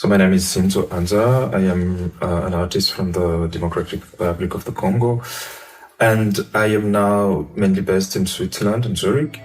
So my name is Sinzo Anza. I am uh, an artist from the Democratic Republic of the Congo, and I am now mainly based in Switzerland, in Zurich.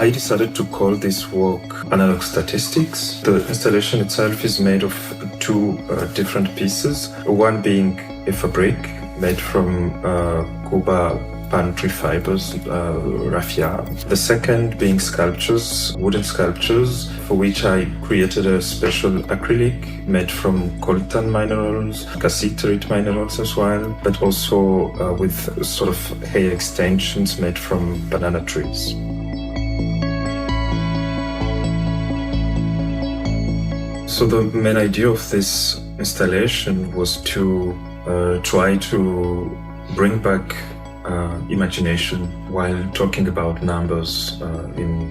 I decided to call this work Analog Statistics. The installation itself is made of two uh, different pieces, one being a fabric made from uh, Cuba palm tree fibers, uh, raffia. The second being sculptures, wooden sculptures, for which I created a special acrylic made from coltan minerals, cassiterite minerals as well, but also uh, with sort of hair extensions made from banana trees. So the main idea of this installation was to uh, try to bring back uh, imagination while talking about numbers uh, in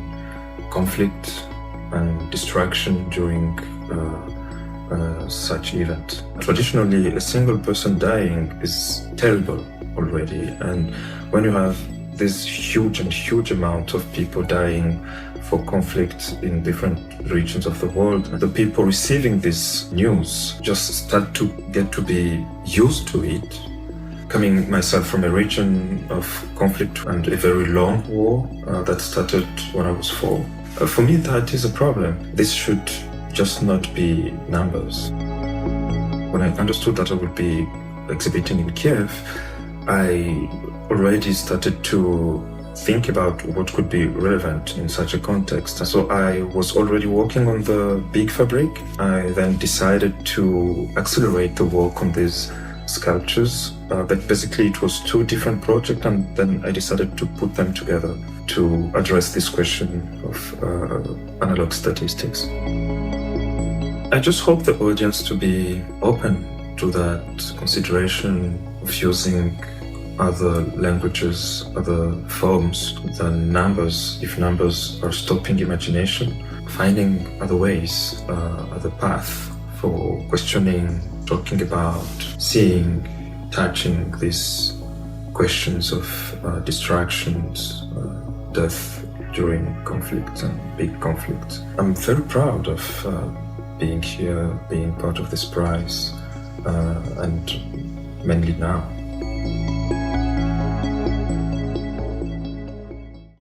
conflict and destruction during uh, uh, such event. Traditionally, a single person dying is terrible already, and when you have this huge and huge amount of people dying for conflict in different regions of the world, the people receiving this news just start to get to be used to it coming myself from a region of conflict and a very long war uh, that started when I was four. Uh, for me, that is a problem. This should just not be numbers. When I understood that I would be exhibiting in Kiev, I already started to think about what could be relevant in such a context. So I was already working on the big fabric. I then decided to accelerate the work on these sculptures. Uh, but basically, it was two different projects, and then I decided to put them together to address this question of uh, analog statistics. I just hope the audience to be open to that consideration of using other languages, other forms than numbers, if numbers are stopping imagination, finding other ways, uh, other path for questioning, talking about, seeing, touching these questions of uh, distractions, uh, death during conflict and big conflict. I'm very proud of uh, being here, being part of this prize, uh, and mainly now.